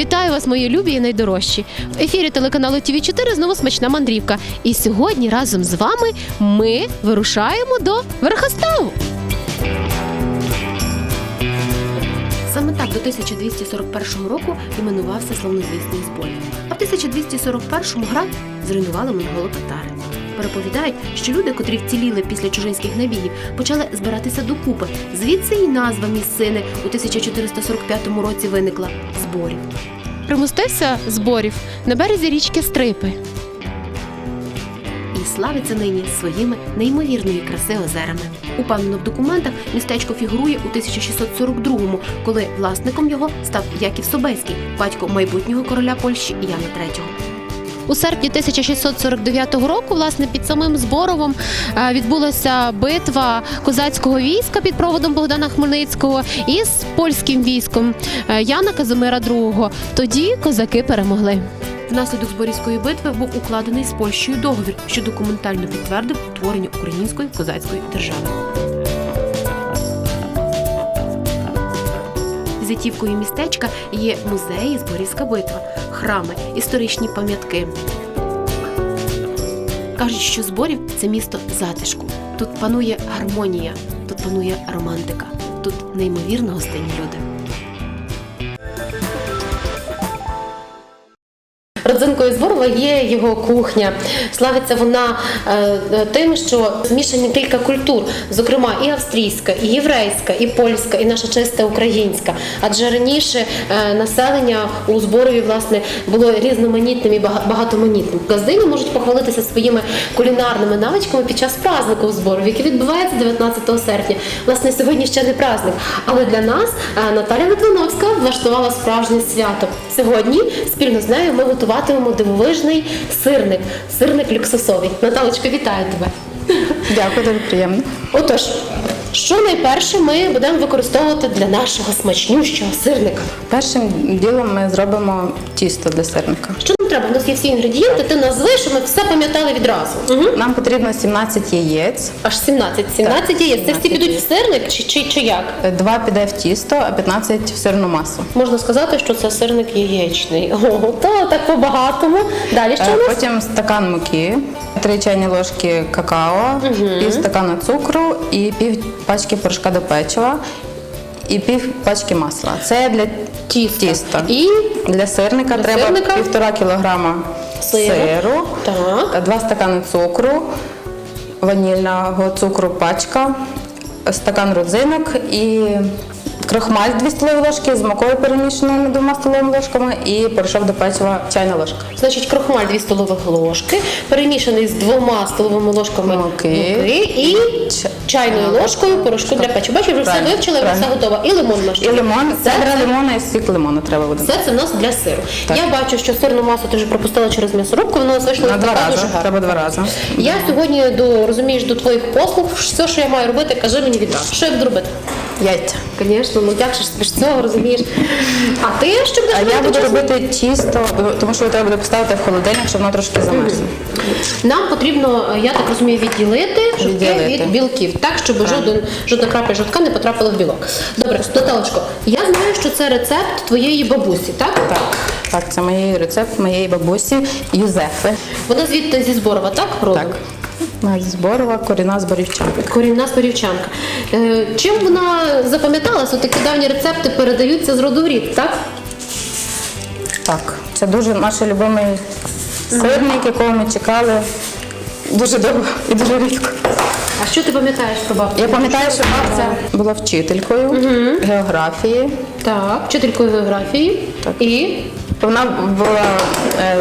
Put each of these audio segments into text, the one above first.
Вітаю вас, мої любі і найдорожчі. В ефірі телеканалу ТВ 4 знову смачна мандрівка. І сьогодні разом з вами ми вирушаємо до Верхоставу. Саме так до 1241 року іменувався славнозвісний збой. А в 1241 град зруйнували монголо-татари. Переповідають, що люди, котрі вціліли після чужинських набігів, почали збиратися докупи. Звідси і назва місцини у 1445 році виникла зборів. Примостився зборів на березі річки Стрипи. І славиться нині своїми неймовірної краси озерами. Упевнено в документах містечко фігурує у 1642-му, коли власником його став Яків Собеський, батько майбутнього короля Польщі Яна III. У серпні 1649 року, власне, під самим Зборовом е, відбулася битва козацького війська під проводом Богдана Хмельницького із польським військом е, Яна Казимира II. Тоді козаки перемогли. Внаслідок Зборівської битви був укладений з Польщею договір, що документально підтвердив утворення української козацької держави. Візитівкою містечка є музеї Зборівська битва, храми, історичні пам'ятки. Кажуть, що зборів це місто затишку. Тут панує гармонія, тут панує романтика, тут неймовірно гостинні люди. Родзинкою Зборова є його кухня. Славиться вона е, тим, що змішані кілька культур, зокрема і австрійська, і єврейська, і польська, і наша чиста українська. Адже раніше е, населення у Зборові власне було різноманітним і бага- багатоманітним. Газдині можуть похвалитися своїми кулінарними навичками під час празднику у Зборові, який відбувається 19 серпня. Власне, сьогодні ще не праздник, але для нас е, Наталя Литвиновська влаштувала справжнє свято. Сьогодні спільно з нею ми готуватимемо дивовижний сирник, сирник люксусовий. Наталочка, вітаю тебе. Дякую, дуже приємно. Отож, що найперше ми будемо використовувати для нашого смачнющого сирника? Першим ділом ми зробимо тісто для сирника. Що треба? У нас є всі інгредієнти, ти назви, щоб ми все пам'ятали відразу. Угу. Нам потрібно 17 яєць, Аж 17. 17 яєць. Це всі 17 підуть в сирник чи, чи, чи як? два піде в тісто, а 15 в сирну масу. Можна сказати, що це сирник яєчний. Ого, то так по-багатому. Далі що Е, у нас? Потім стакан муки, 3 чайні ложки какао, пів стакана цукру і пів пачки порошка до печива. І пів пачки масла. Це для Тіста. тіста. І Для сирника Для треба сирника? півтора кілограма Сиру. сиру, Так. два стакани цукру, ванільного цукру пачка, стакан родзинок і крохмаль 2 столові ложки з мукою перемішаною двома столовими ложками і порошок до печива чайна ложка. Значить, крохмаль 2 столових ложки, перемішаний з двома столовими ложками Муки. і чайною ложкою порошку для печива. Бачиш, вже все вивчили, вже все готово. І лимон наш. І лимон, Все, це гра лимона і сік лимона треба буде. все це в нас для сиру. Так. Я бачу, що сирну масу ти вже пропустила через м'ясорубку, вона у нас вийшла На два така рази. дуже гарна. Треба два рази. Я сьогодні до розумієш до твоїх послуг, все, що я маю робити, кажи мені відразу. Що я буду робити? Яйця. Звісно, ну як же ж ти ж цього розумієш? А ти що будеш А я буду чесно? робити тісто, тому що його треба буде поставити в холодильник, щоб воно трошки замерзло. Нам потрібно, я так розумію, відділити жовтки Відділити. від білків, так, щоб жоден, жодна крапля жовтка не потрапила в білок. Добре, Наталочко, я знаю, що це рецепт твоєї бабусі, так? Так, так, це мій рецепт моєї бабусі Юзефи. Вона звідти зі Зборова, так? Родом? Так. Зборова, корінна зборівчанка. Корінна спорівчанка. Е, чим вона запам'яталася? Такі давні рецепти передаються з роду в рід, так? Так, це дуже наш любимий сирник, якого ми чекали дуже довго і дуже рідко. А що ти пам'ятаєш про бабцю? Я пам'ятаю, що бабця була вчителькою географії. Так, вчителькою географії. Так. І Вона була е,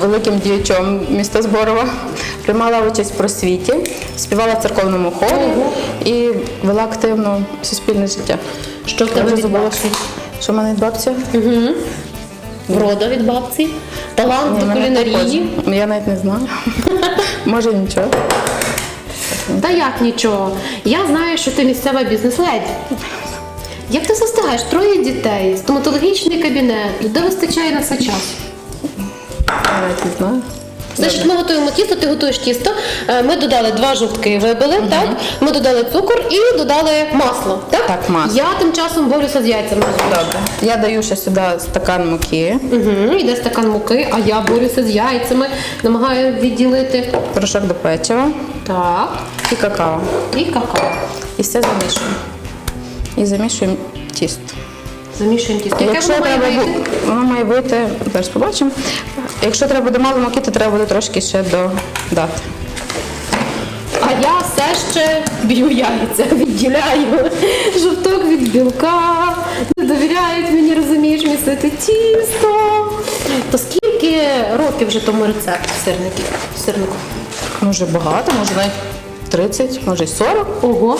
великим діячом міста Зборова, приймала участь в просвіті, співала в церковному хорі і вела активно суспільне життя. що в Я тебе вже від забула, бабці? що, в мене від бабці. Врода від бабці, талант до мене кулінарії. також. Я навіть не знаю. Може нічого. Та як нічого. Я знаю, що ти місцева бізнес-леді. Як ти застигаєш? Троє дітей, стоматологічний кабінет, де вистачає на це часу? Навіть не знаю. Значить, ми готуємо тісто, ти готуєш тісто. Е, Ми додали два жовтки, вибили, так? Ми додали цукор і додали масло. Так, Так, масло. Я тим часом борюся з яйцями. Добре. Я даю ще сюди стакан муки, Угу, йде стакан муки, а я борюся з яйцями, намагаю відділити. порошок до печива Так, і какао. і какао. І все замішуємо. І замішуємо тісто. Замішуємо тісто. Яке Якщо воно має треба, вийти? бу- воно має вийти, зараз побачимо. Якщо треба буде мало муки, то треба буде трошки ще додати. А я все ще б'ю яйця, відділяю жовток від білка. Не довіряють мені, розумієш, місити тісто. То скільки років вже тому рецепту сирників? Сирнику? Може багато, може навіть 30, може й 40. Ого.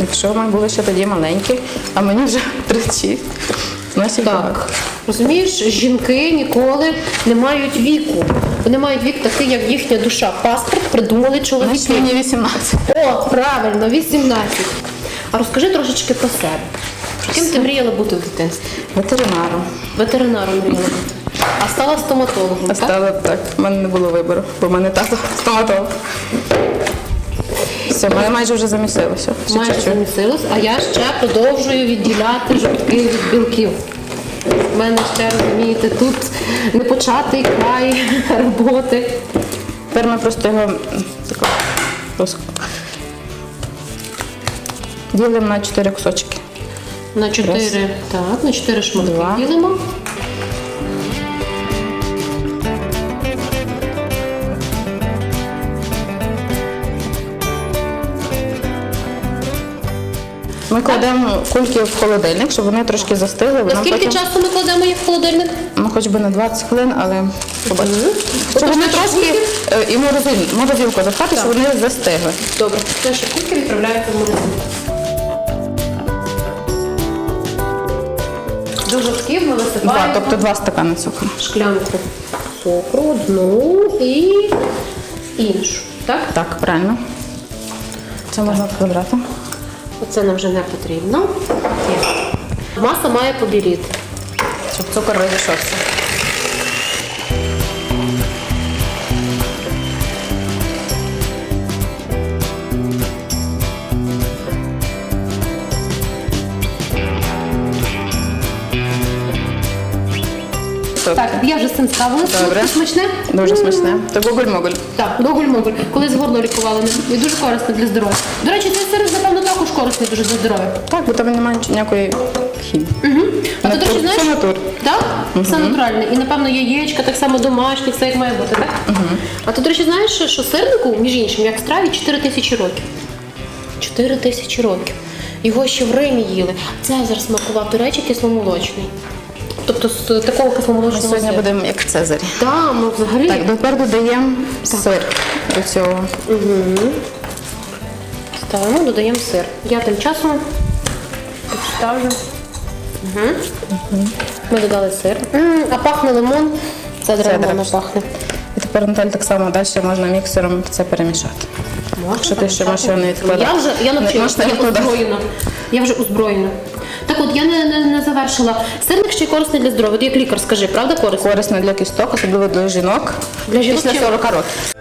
Якщо ми були ще тоді маленькі, а мені вже 36. Значить. Так. Розумієш, жінки ніколи не мають віку. Вони мають вік такий, як їхня душа. Паспорт придумали Значить, чоловіки. мені 18. О, правильно, 18. А розкажи трошечки про себе. Ким ти мріяла бути в дитинстві? Ветеринаром. Ветеринаром мріяла бути. А стала стоматологом, А так? стало так. У мене не було вибору, бо в мене тато стоматолог. Все, мене майже вже замісилося. Ще Майже чуть-чуть. а я ще продовжую відділяти жовтки від білків. У мене ще, розумієте, тут непочатий край роботи. Тепер ми просто його тако ділимо на 4 кусочки. На чотири, так, на чотири шматки Два. ділимо. Ми кладемо кульки в холодильник, щоб вони трошки застигли. На Воно скільки потім, часу ми кладемо їх в холодильник? ну, хоч би на 20 хвилин, але побачимо. Щоб вони трошки е, і морозиль- морозилку запхати, щоб вони застигли. Добре, наші кульки відправляються в морозилку. До жовтків ми Два, висипаємо тобто два стакани цукру. шклянку цукру, одну і іншу. Так? Так, правильно. Це можна квадрати. Оце нам вже не потрібно. Маса має побіліти. Щоб цукор розійшовся. Так, я вже з цим справилася. Добре. Це смачне? Дуже смачне. То гоголь-моголь. Так, гоголь-моголь. Колись горло лікували і дуже корисно для здоров'я. До речі, цей сир, напевно, корисний дуже для здоров'я. Так, бо там немає ніякої хімії. Угу. А ти, до речі, знаєш? все натур. Так? Все натуральне. І, напевно, яєчка так само домашні, все як має бути, так? Угу. А ти, до речі, знаєш, що сирнику, між іншим, як страві, 4 тисячі років. 4 тисячі років. Його ще в Римі їли. Цезар смакував, до речі, кисломолочний. Тобто з такого Ми кисломолочного сьогодні сиру. будемо як Цезарі. Так, ми взагалі. Так, тепер додаємо сир до цього. Ставимо, додаємо сир. Я тим часом підставлю. Угу. Ми додали сир. М, а пахне лимон. Це Це лимону пахне. І тепер Наталь так само далі можна міксером це перемішати. Якщо ти ще можеш його не відкладати. Я вже я навчилася, можна я відкладати. озброєна. Я вже озброєна. Так от, я не, не, не завершила. Сирник ще й корисний для здоров'я. Ти як лікар, скажи, правда корисний? Корисно для кісток, особливо для жінок. Для жінок після чим? 40 років.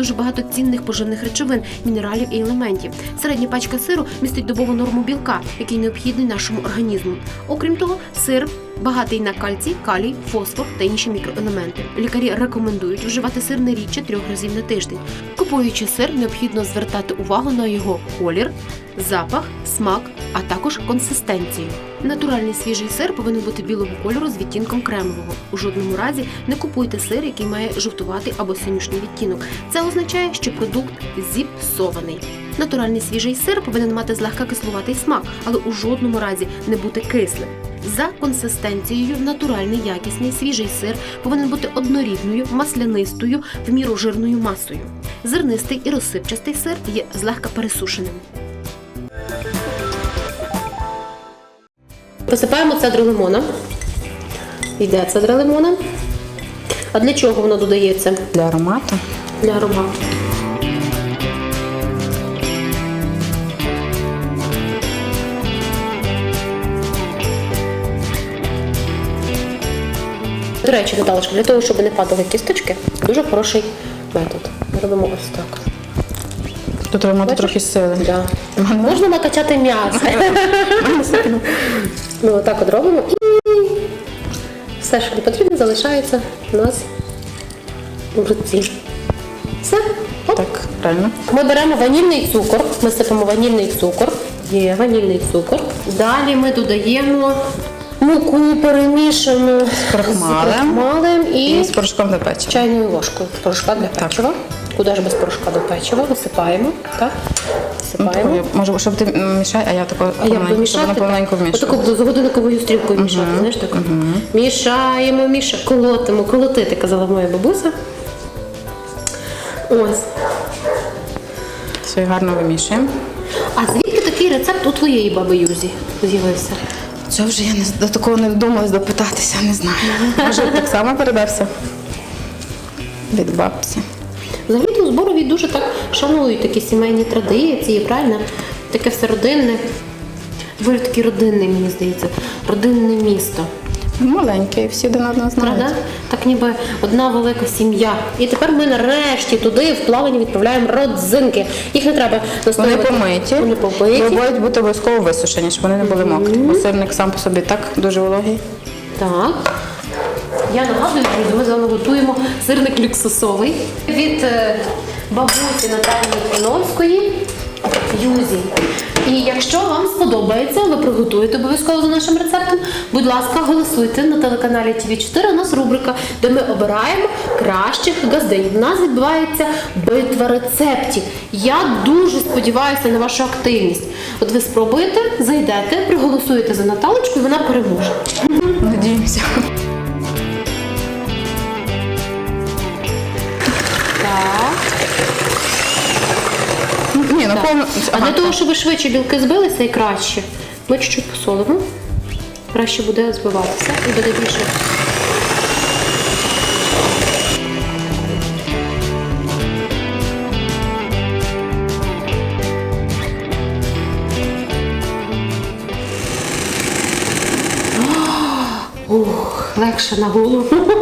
Дуже багато цінних поживних речовин, мінералів і елементів. Середня пачка сиру містить добову норму білка, який необхідний нашому організму. Окрім того, сир багатий на кальцій, калій, фосфор та інші мікроелементи. Лікарі рекомендують вживати сир не рідше трьох разів на тиждень. Купуючи сир, необхідно звертати увагу на його колір, запах, смак, а також консистенцію. Натуральний свіжий сир повинен бути білого кольору з відтінком кремового. У жодному разі не купуйте сир, який має жовтуватий або синюшний відтінок. Це означає, що продукт зіпсований. Натуральний свіжий сир повинен мати злегка кислуватий смак, але у жодному разі не бути кислим. За консистенцією, натуральний якісний свіжий сир повинен бути однорідною, маслянистою, в міру жирною масою. Зернистий і розсипчастий сир є злегка пересушеним. Посипаємо цедру лимона. Йде цедра лимона. А для чого воно додається? Для аромату. Для аромату. До речі, Наталочка, для того, щоб не падали кісточки, дуже хороший метод. Ми робимо ось так. Тут треба мати Бачиш? трохи сили. Да. Можна накачати м'ясо. Ми отак от робимо і все, що не потрібно, залишається у нас в руці. Все. Оп. Так, правильно. Ми беремо ванільний цукор, ми сипемо ванільний цукор. Є ванільний цукор. Далі ми додаємо муку перемішану з крохмалем. крохмалем і І з порошком для печива. чайною ложкою порошка для печива. Куди ж без порошка до печива? Висипаємо. Так? Ну, Висипаємо. таку, може, щоб ти мішай, а я тако А як помаленьку, би щоб мішати? вона помаленьку так? вмішала. Отаку з годинниковою стрілкою мішати, знаєш так? Мішаємо, мішаємо, колотимо, колотити, казала моя бабуся. Ось. Все гарно вимішуємо. А звідки такий рецепт у твоєї баби Юзі з'явився? Це вже я не, з- до такого не вдумалась допитатися, не знаю. Може, так само передався? Від бабці. Зборові дуже так шанують такі сімейні традиції, правильно? Таке все родинне. Доволі таки родинне, мені здається, родинне місто. Маленький, всі один одного знають. Правда? Так ніби одна велика сім'я. І тепер ми нарешті туди в плавання відправляємо родзинки. Їх не треба Вони настоювати. помиті, Вони помиті. але мають бути обов'язково висушені, щоб вони не були мокрі. Бо сирник сам по собі так дуже вологий. Так. Я нагадую, друзі, ми з вами готуємо сирник люксусовий від е, бабусі Наталії Коновської Юзі. І якщо вам сподобається, ви приготуєте обов'язково за нашим рецептом. Будь ласка, голосуйте на телеканалі TV4. У нас рубрика, де ми обираємо кращих газдинь. У нас відбувається битва рецептів. Я дуже сподіваюся на вашу активність. От ви спробуєте, зайдете, проголосуєте за Наталочку, і вона переможе. Надіємося. Ні, ну повно. А для того, щоб швидше білки збилися і краще, ми чуть-чуть посолимо. Краще буде збиватися і буде більше. Ух, легше на голову.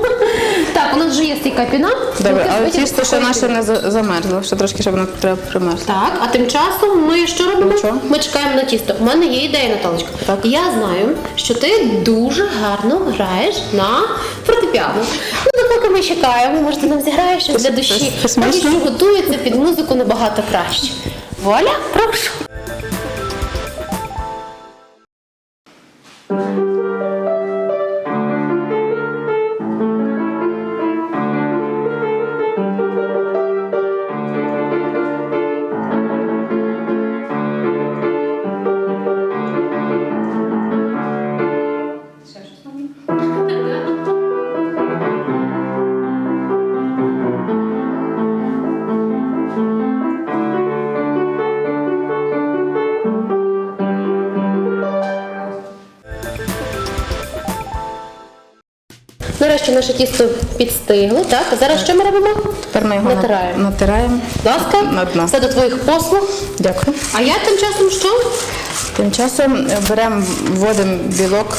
Нас вже є стійка піна. Добре, але тісто ще спокійно. наше не за- замерзло, ще трошки, щоб воно треба примерзло. Так, а тим часом ми що робимо? Нічого. Ми чекаємо на тісто. У мене є ідея, Наталочка. Так. Я знаю, що ти дуже гарно граєш на фортепіано. Ну, то поки ми чекаємо, може, ти нам зіграєш щось для душі. що готується під музику набагато краще. Воля, прошу. Нарешті наше тісто підстигло. Так, а зараз що ми робимо? Тепер ми його на- Натираємо. натираємо. Будь ласка, На дно. все до твоїх послуг. Дякую. А я тим часом що? Тим часом е, беремо, вводимо білок.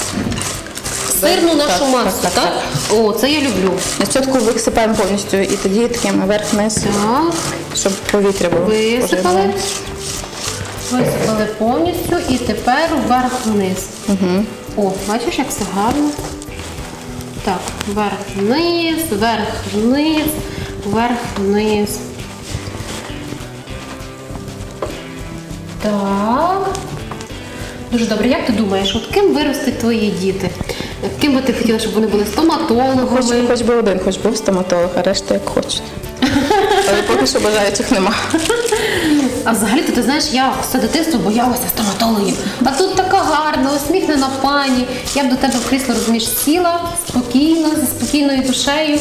Сирну нашу Так, масу, так? так, так, О, це я люблю. Спочатку висипаємо повністю і тоді таким вверх-вниз, Так, щоб повітря було. висипали. Висипали повністю і тепер вверх-вниз. Угу. О, бачиш, як все гарно. Так, вверх-вниз, вверх-вниз, вверх-вниз. Так. Дуже добре. Як ти думаєш, от ким виростуть твої діти? Ким би ти хотіла, щоб вони були Хоч, стоматологами? хоч би один, хоч був стоматолог, а решта як хочуть. Але поки що бажаючих нема. А взагалі ти знаєш, я все дитинство боялася стоматологів. А тут така гарна, усміхнена пані. Я б до тебе в крісло розумієш, сіла спокійно, зі спокійною душею.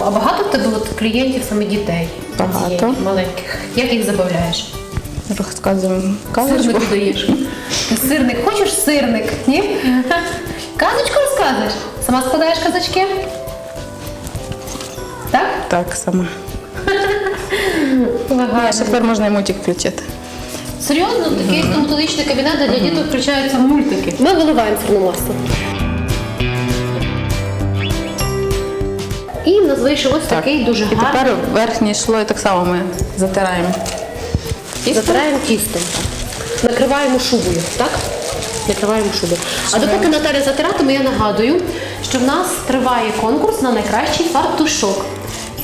А багато в тебе от клієнтів саме дітей? Багато. Пацієнтів маленьких. Як їх забавляєш? Розказуємо Сирник казочку. додаєш. Ти сирник, хочеш сирник? Ні? Казочку розказуєш? Сама складаєш казочки? Так? Так, сама. Ще тепер можна і мультик включити. Серйозно, такий стоматологічний кабінет, де для діток включаються мультики. Ми виливаємо сирну масу. в нас вийшов ось такий дуже І гарний. тепер верхній слой так само ми затираємо. Тісто. Затираємо тістом. Накриваємо шубою, так? Накриваємо шубою. А допоки Наталя затиратиме, я нагадую, що в нас триває конкурс на найкращий фартушок.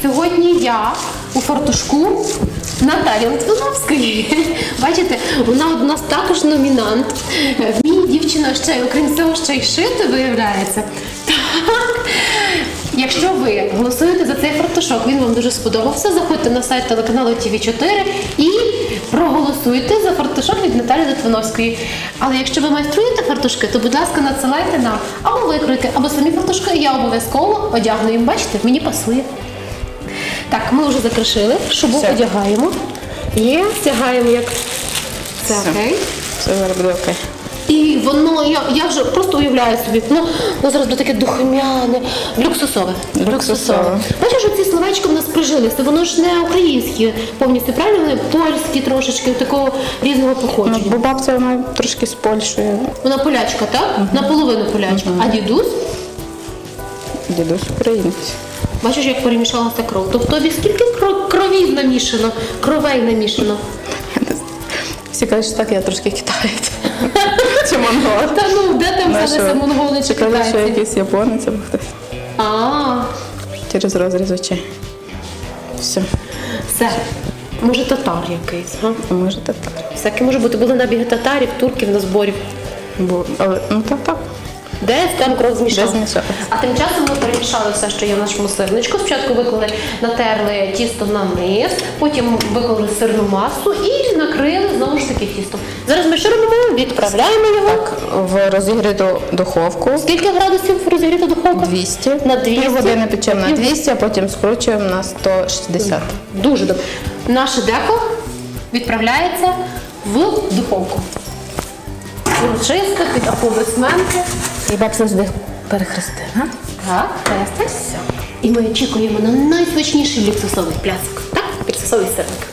Сьогодні я у фартушку Наталі Литвиновської. Бачите, вона у нас також номінант. Вміє дівчина ще, окрім цього, ще й шити, виявляється. Так. Якщо ви голосуєте за цей фартушок, він вам дуже сподобався, заходьте на сайт телеканалу TV4 і проголосуйте за фартушок від Наталі Литвиновської. Але якщо ви майструєте фартушки, то будь ласка, надсилайте нам або викройте, або самі фартушки, я обов'язково одягну їм. Бачите, мені пасує. Так, ми вже закришили, шубу Все. одягаємо. І стягаємо як це Все. окей. Все зараз буде окей. І воно, я, я вже просто уявляю собі, ну, ну зараз буде таке духмяне, люксусове. Люксусове. Бачиш, оці словечки в нас прижилися, воно ж не українські повністю, правильно? Вони польські трошечки, такого різного Ну, походження. бо бабця вона трошки з Польщею. Вона полячка, так? Наполовину полячка. А дідусь, Дідусь українець. Бачиш, як перемішалася кров. Тобто тобі скільки кро- кровів намішано, кровей намішано. Всі кажуть, що так я трошки китаєць. Чи монгол. Та ну, де там взялися монголи чи Чи кажуть, що китайці? якийсь японець або хтось. А, Через розріз очей. Все. все. Може татар якийсь, га? А може так. Всяке може бути, були набіги татарів, турків на зборі. Бо, але, ну так, так. Десь там кров змішалася. А тим часом ми перемішали все, що є в нашому сирничку. Спочатку виклали, натерли тісто на низ, потім виклали сирну масу і накрили знову ж таки тістом. Зараз ми що робимо? Відправляємо його. Так, в розігріту духовку Скільки градусів розігріта духовка? 200. На 200. Півгодини печемо на 200, а потім скручуємо на 160. Дуже добре. Наше деко відправляється в духовку. Урочисто, під аплодисменти. І бабця завжди перехрестила. Так. Все. І ми очікуємо на найсмачніший люксусовий плясок. Так, люксусовий сирник.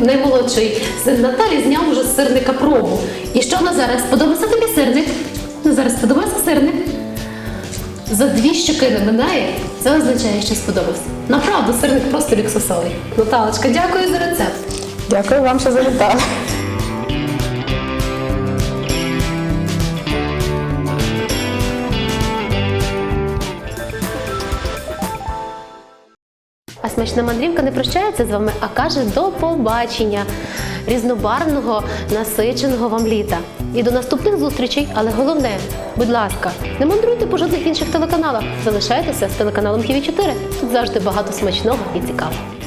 Наймолодший син Наталі, зняв уже з сирника пробу. І що вона зараз? Подобався тобі сирник? Зараз сподобався сирник? За дві щоки не минає, це означає, що сподобався. Направду, сирник просто люксусовий. Наталочка, дякую за рецепт. Дякую вам, що завітали. Смачна мандрівка не прощається з вами, а каже до побачення різнобарвного, насиченого вам літа. І до наступних зустрічей, але головне, будь ласка, не мандруйте по жодних інших телеканалах. Залишайтеся з телеканалом ТВ4. Тут завжди багато смачного і цікавого.